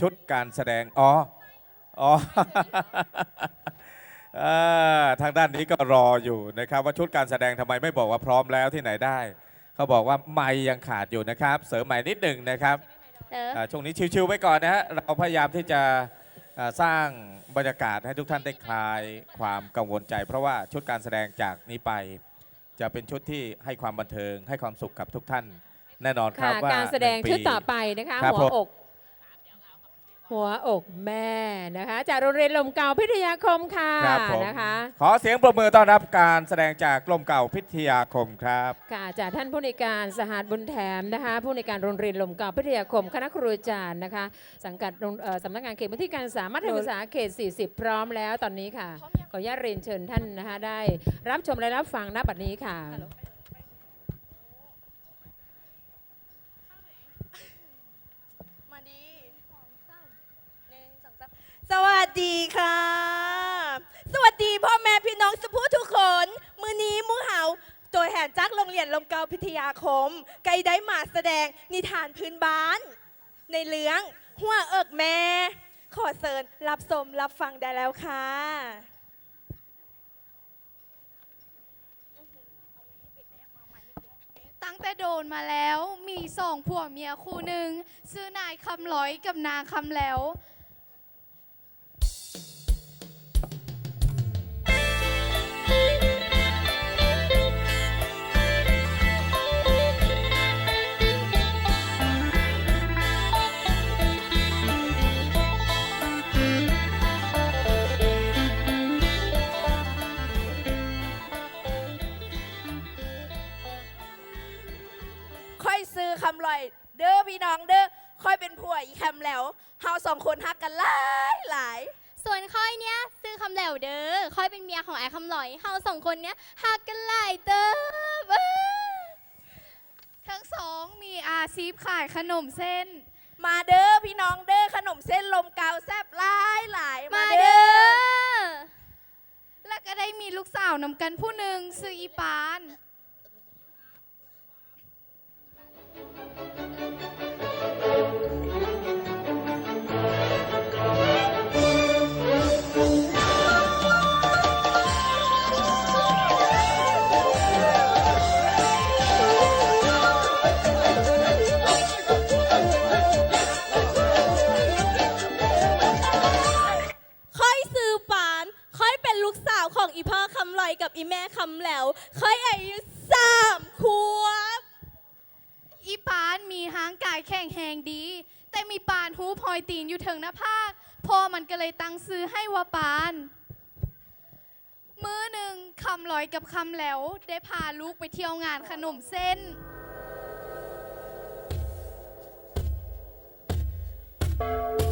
ชุดการแสดง อ๋อ อ๋อเอ่อทางด้านนี้ก็รออยู่นะครับ ว่าชุดการแสดงทำไมไม่บอกว่าพร้อมแล้วที่ไหนได้ เขาบอกว่าไม่ยังขาดอยู่นะครับ เสริมใหม่นิดหนึ่งนะครับเอออ่าช่วงนี้ชิวๆไว้ก่อนนะฮะเราพยายามที่จะอ่าสร้างบรรยากาศให้ทุกท่านได้คลายความกังวลใจ เพราะว่าชุดการแสดงจากนี้ไป จะเป็นชุดที่ให้ความบันเทิง ให้ความสุขกับทุกท่าน แน่นอนครัค่ะบว่าการแสดงหนึ่ชุดปีต่อไปนะคะครับหัวผมอก หัวอกแม่นะคะ จากโรงเรียนลมเก่าพิทยาคมค่ะครับผม นะคะขอเสียงปรบมือต้อนรับการแสดงจากกรมเก่าพิทยาคมครับ ค่ะจากท่านผู้ในวยการสหัสบุญแถมนะคะ ผู้ในวยการโรงเรียนลมเก่าพิทยาคมคณะครูอาจารย์นะคะ สังกัดโรงเอ่อสำนักงานเขตพื้นที่การศึกษามัธยมศึกษาเขต 40 พร้อมแล้วตอนนี้ค่ะ ขออนุญาตเรียนเชิญท่านนะคะได้รับชมและรับฟังณบัดนี้ค่ะ มาดีหนึ่งสองสามส วัสดีค่ะ สวัสดีพ่อแม่พี่น้องสุภูทุกคน มือนี้มูเฮาตัวแห่นจากโรงเรียนลมเกาพิทยาคม ไกลได้มาแสดงนิทานพื้นบ้าน ในเรื่องหัวเอิกแม่ ขอเชิญรับชมรับฟังได้แล้วค่ะตั้งแต่โดนมาแล้วมีสองผัวเมียคู่หนึ่งชื่อนายคำร้อยกับนางคำแล้วำแหลวเด้อค่อยเป็นเมียของไอ้คำหลอยเฮาสองคนเนี้ยหักกันหลายเติบเอ้ยทั้งสองมีอาชีพขายขนมเส้น มาเด้อพี่น้องเด้อขนมเส้นลมกาวแซ่บหลายหลายมามาเด้เด้ออและก็ได้มีลูกสาวนำกันผู้หนึ่งชื่ออีปานายแข่งแหงดี แต่มีปานหูพลอยตีนอยู่เถิงหน้าภาคพ่อมันก็เลยตั้งซื้อให้ว่าปาน มือหนึ่งคำลอยกับคำแหล้ว ได้พาลูกไปเที่ยวงานขนมเส้นโอ้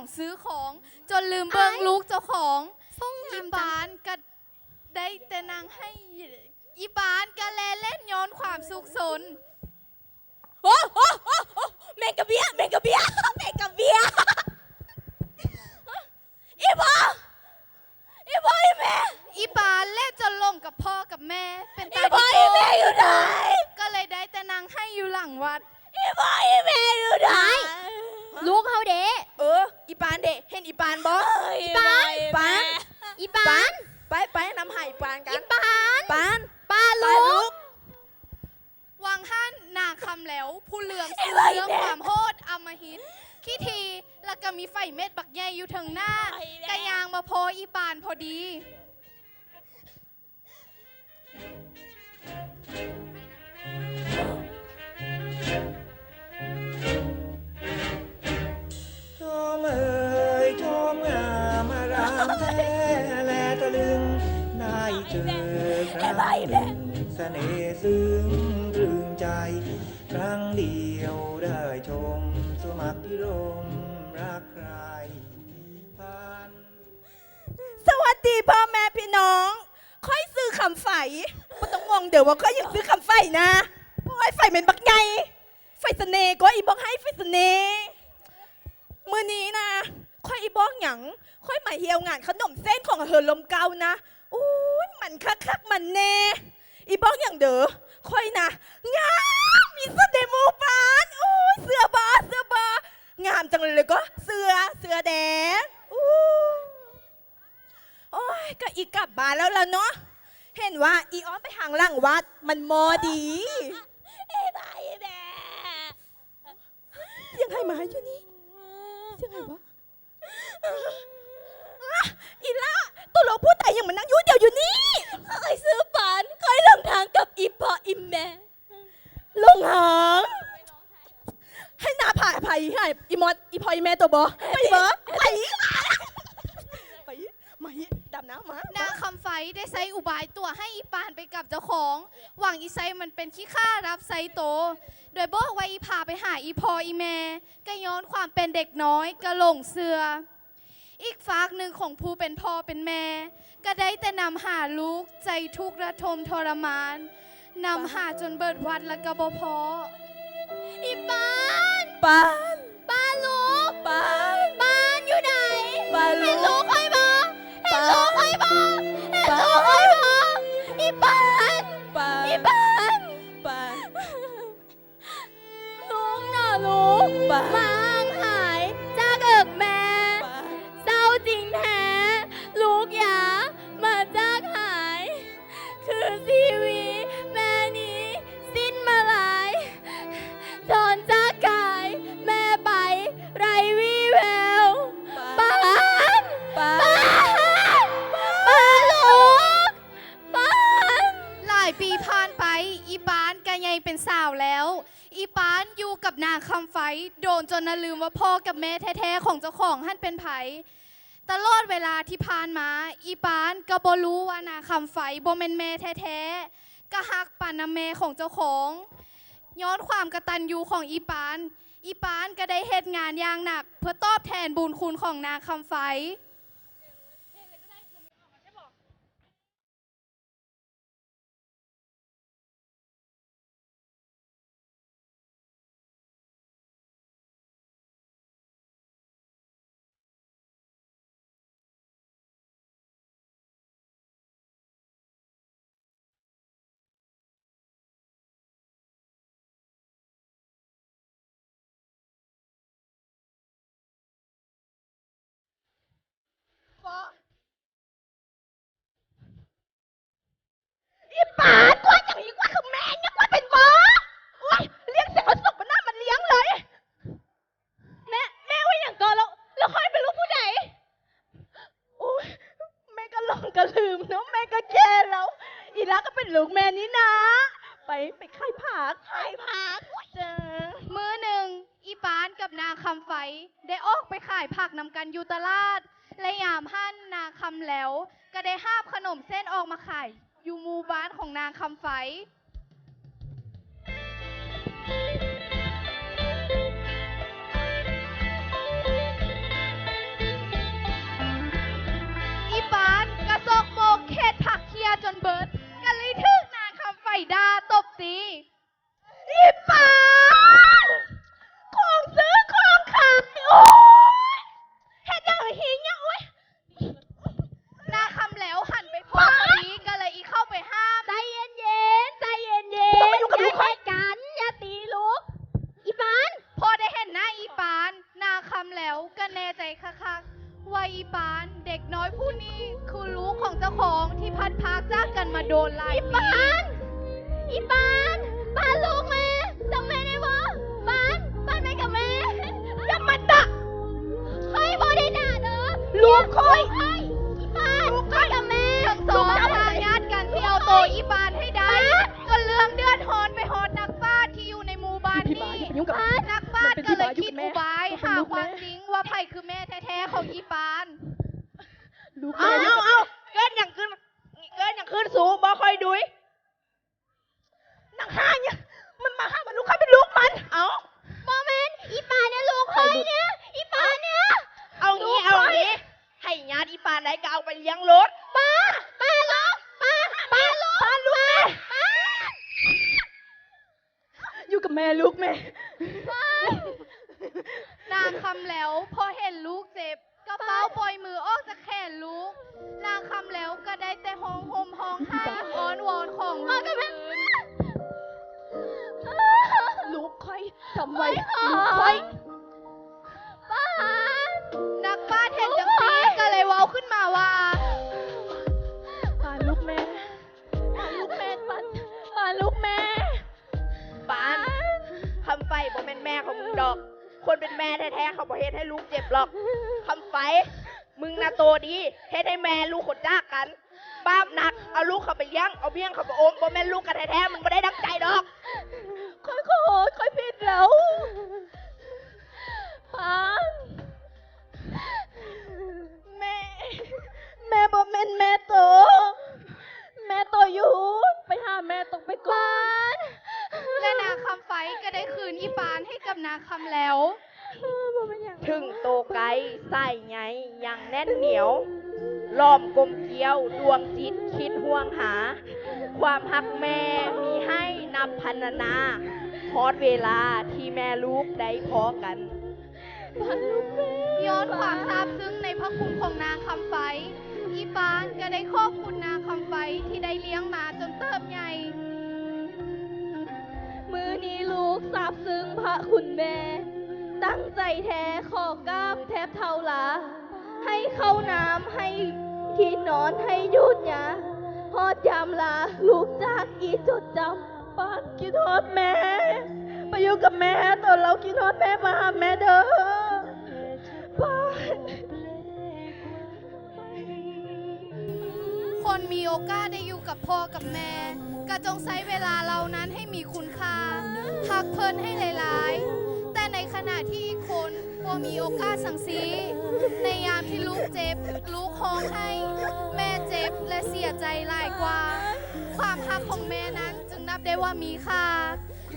องซื้อของ จนลืมเบิงลูกเจ้าของ ส่งอีงามจัปางนก็ได้แต่นางให้อีปานก็แลเล่นย้อนความสุขสน โอ้โอ้โอ้โอ้แมงกะเบี้ยแมงกะเบี้ยแมงกะเบี้ยอีพ่ออีพ่ออีแม่อีปานเล่นจนลงกับพ่อกับแม่ เป็นอีตาพ่อดีอีแม่อยู่ไหนก็เลยได้แต่นางให้อยู่หลังวัดอีพ่ออีแม่อยู่ไหนลูกเขาเด้เอออี ปานเด็เห็นอีปานบออีปานปานอีปาน ไปไปนำไห่ปานกัอีนปานปานปานปาลูนลูกกวังหันนางคำแหล้ว ผู้เหลืองไอ้ซื้อไรเรื่องเนี่ยความโหดอำมหิตขี้ทีแล้วก็มีไฟเม็ดบักใหญ่อยู่ทางหน้าไอ้เนี่ยกะยางมาโพออีปานพอดี ดีพ่อแม่พี่น้อง ค่อยซื้อคำไฟไม่ต้องงงเดี๋ยวว่าค่อยอยังซื้อคำไฟนะโอ้ยไฟเป็นบักไงไฟเสน่ห์ก็อีบอกให้ไฟเสน่ห์มือนี้นะ ค่อยอีบอกหยังค่อยมาเฮียวงานขนมเส้นของเฮอลมเกานะอุ้ยมันคักคักๆมันแน่ อีบอกอย่างเด้อค่อยนะงามมีเสน่ห์มูปานโอ้ยเสื้อบาเสื้อบางามจังเลยก็เสื้อเสื้อแดง อู้โอ้ยก็อีกกลับบ้านแล้วล่ะเนาะ เห็นว่าอีอ้อมไปหางหลังวัดมันมอดีเอ้บายแม่เสียงใครมาอยู่นี่ เสียงใครวะอะอีล่าตัวเราพูดแต่ยังมันนั่งอยู่เดียวอยู่นี่เคยซื้อปานเคยลงทางกับอีพออีแม่ลงหางให้หนาผ่าไผ่ให้อีมอดอีพออีแม่ตัวบอไปบอไปไปมาดำ น้ำมานางคำไฟได้ใช้อุบายตัวให้อีปานไปกับเจ้าของ หวังอีไซมันเป็นขี้ข้ารับไซโต โดยบอกว่าอีพาไปหาอีพออีแม่ก็ย้อนความเป็นเด็กน้อยก็หลงเสืออีกฝากหนึ่งของผู้เป็นพ่อเป็นแม่ ก็ได้แต่นำหาลูกใจทุกข์ระทมทรมานนำหาจนเบิดวัดและกระบพออีปานปานปานลูกปานปาน ลูกค่อยมาเห็านก็ยังเป็นสาวแล้ว อีปานอยู่กับนางคำไฟ โดนจนน่ะลืมว่าพ่อกับแม่แท้ๆของเจ้าของท่านเป็นไผตลอดเวลาที่ผ่านมา อีปานก็บ่รู้ว่านางคำไฟบ่แม่นแม่แท้ๆก็ฮักปานนาแม่ของเจ้าของย้อนความกระตัญญูของอีปาน อีปานก็ได้เฮ็ดงานอย่างหนัก เพื่อตอบแทนบุญคุณของนางคำไฟ อีปานกว่าอย่างนี้กว่าคือแม่เนี่ยกว่าเป็นหมอโอ้ยเลี้ยงเสียงศพมันหน้ามันเลี้ยงเลย แม่แม่ว่าอย่างก่อนแล้วแล้วค่อยเป็นลูกผู้ใดโอ้ยแม่ก็ลองก็ลืมเนาะแม่ก็แก่แล้ว อีรักก็เป็นลูกแม่นี่นะ ไปไปขายผักขายผักจ้า มื้อหนึ่งอีปานกับนางคำ ไฟได้ออกไปขายผักนำกันอยู่ตลาด และยามหั่นนางคำแล้ว ก็ได้ห้าบขนมเส้นออกมาขายอยู่หมู่บ้านของนางคำไฟ น้อยผู้นี้คือลูกของเจ้าของที่พัดพรากจากกันมาโดนหลายอีปีปานอีปานปานลูกแม่จำแม่ได้บ่ปานปานไปกับแม่อย่ามาด่าเฮ้ยบ่ได้ด่าเด้อลูกคอยเฮ้ยอีปานไปกับแม่ทั้งสองทางญาติกันที่เอาโตวอีปานให้ได้ก็เรื่องเดือดฮอนไปฮอดนักบ้านที่อยู่ในหมู่บ้านนี้นักบ้านก็เลยคิดอุบายหาความจริงว่าไผ่คือแม่แท้ๆของอีปาน ดูเอาเอาเกินอย่างขึ้น เกินอย่างขึ้นสูบ่ค่อยดุยนางห้าเนี่ยมันมาห้ามันลูกข้าเป็นลูกมัน เอาโมแมนอีปาเนี่ยลูกคอยเนี่ยอีปาเนี่ยเอางี้เอางี้ ให้ญาติอีปาไหนก็เอาไปเลี้ยงรถป้าป้าลูกป้าป้าลูกป้าลูกป้าอยู่กับแม่ลูกแม่ นางคำแล้วพอเห็นลูกเจ็บ ก็เฝ้าปล่อยมือออกจากแขนลูก นางคำแล้วก็ได้แต่ห้องห่มห้องไห้อ้อนวอนของลูกคืนลูกค่อยจำไว้ลูกค่อย ป้า นักบ้านเห็นจัง ลูกเจ็บหรอกคำไฟ มึงนะโตดีเฮ็ดให้แม่ลูกขดจากกันป้าบหนัก เอาลูกเขาไปเลี้ยง เอาเบี้ยงเขาไปโอมบ่แม่นลูกกันแท้ๆมึงไม่ได้ดังใจดอก ค่อยขอค่อยผิดแล้ว แน่นเหนียวล้อมกลมเกลียวดวงจิตคิดห่วงหา ความหักแม่มีให้นับพันนาฮอดเวลาที่แม่ลูกได้พอกันย้อนความซาบซึ้งในพระคุณของนางคำไฟอีปานก็ได้ขอบคุณนางคำไฟที่ได้เลี้ยงมาจนเติบใหญ่ มือนี้ลูกซาบซึ้งพระคุณแม่ ตั้งใจแท้ขอกราบแทบเท่าลา ให้เข้าน้ำให้ที่นอนให้หยุดยาฮอดยามลาลูกจากอีจดจำปานคิดฮอดแม่ไปอยู่กับแม่ตอนเราคิดฮอดแม่มาหาแม่เด้อปานคนมีโอกาสได้อยู่กับพ่อกับแม่ก็จงใช้เวลาเหล่านั้นให้มีคุณค่าพักเพลินให้หลาย ๆ ในขณะที่อีกคนพวมีโอกาสสังสี ในยามที่ลูกเจ็บ ลูกห้องให้ แม่เจ็บและเสียใจหลายกว่า ความฮักของแม่นั้นจึงนับได้ว่ามีค่า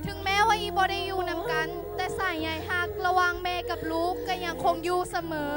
ถึงแม้ว่าอีบอได้อยู่นำกัน แต่สายใยฮักระหว่างแม่กับลูกก็ยังคงอยู่เสมอ